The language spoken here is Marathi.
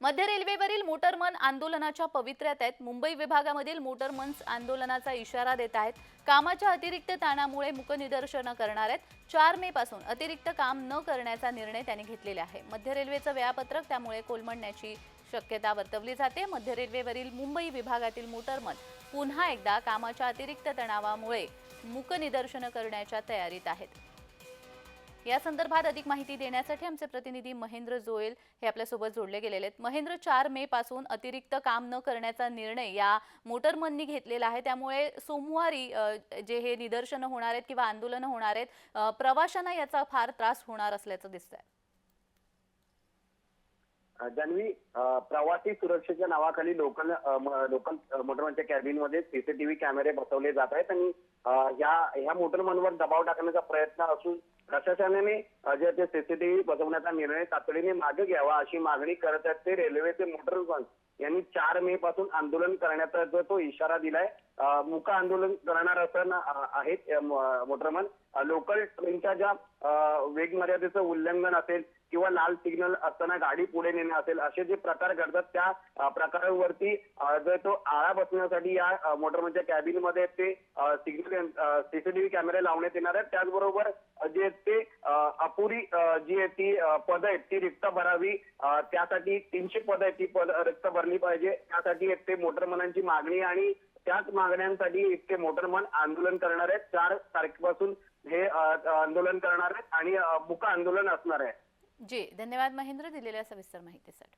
मध्य रेल्वेवरील मोटरमन आंदोलनाच्या पवित्र्यात आहेत. मुंबई विभागामधील मोटरमन्स आंदोलनाचा इशारा देत आहेत. कामाच्या अतिरिक्त ताणामुळे मुकनिदर्शनं करणार आहेत. चार मे पासून अतिरिक्त काम न करण्याचा निर्णय त्यांनी घेतलेला आहे. मध्य रेल्वेचं वेळापत्रक त्यामुळे कोलमडण्याची शक्यता वर्तवली जाते. मध्य रेल्वेवरील मुंबई विभागातील मोटरमन पुन्हा एकदा कामाच्या अतिरिक्त तणावामुळे मुकनिदर्शनं करण्याच्या तयारीत आहेत. या संदर्भात अधिक माहिती देण्यासाठी आमचे प्रतिनिधी महेंद्र जोयल हे आपल्यासोबत जोडले गेलेले आहेत. महेंद्र चार मे पासून अतिरिक्त काम न करण्याचा निर्णय या मोटरमननी घेतलेला आहे. त्यामुळे सोमवारी जे हे निदर्शनं होणार आहेत किंवा आंदोलनं होणार आहेत प्रवाशांना याचा फार त्रास होणार असल्याचं दिसतंय. जानवी प्रवासी सुरक्षेच्या नावाखाली लोकल लोकल मोटरमनच्या कॅबिनमध्ये सीसीटीव्ही कॅमेरे बसवले जात आहेत आणि या ह्या मोटरमनवर दबाव टाकण्याचा प्रयत्न असून प्रशासनाने जे ते सीसीटीव्ही बसवण्याचा निर्णय तातडीने मागे घ्यावा अशी मागणी करत आहेत ते रेल्वेचे मोटरमन यांनी चार मे पासून आंदोलन करण्याचा जो तो इशारा दिलाय. मुका आंदोलन करणार असं आहेत मोटरमन. लोकल ट्रेनच्या ज्या वेग मर्यादेचं उल्लंघन असेल किंवा लाल सिग्नल असताना गाडी पुढे नेणे असेल असे जे प्रकार घडतात त्या प्रकारांवरती प्रकारावरती जर तो आळा बसण्यासाठी या मोटरमनच्या कॅबिनमध्ये ते सिग्नल सीसीटीव्ही कॅमेरे लावण्यात येणार आहेत. त्याचबरोबर जे आहेत ते अपुरी जी आहे ती पद आहेत ती रिक्त भरावी त्यासाठी तीनशे पद आहेत ती पद रिक्त भरली पाहिजे. त्यासाठी आहेत ते मोटरमनांची मागणी आणि त्याच मागण्यांसाठी इतके मोटरमन आंदोलन करणार आहेत. चार तारखेपासून हे आंदोलन करणार आहेत आणि मुका आंदोलन असणार आहे. जी धन्यवाद महेंद्र दिलेल्या सविस्तर माहितीसाठी.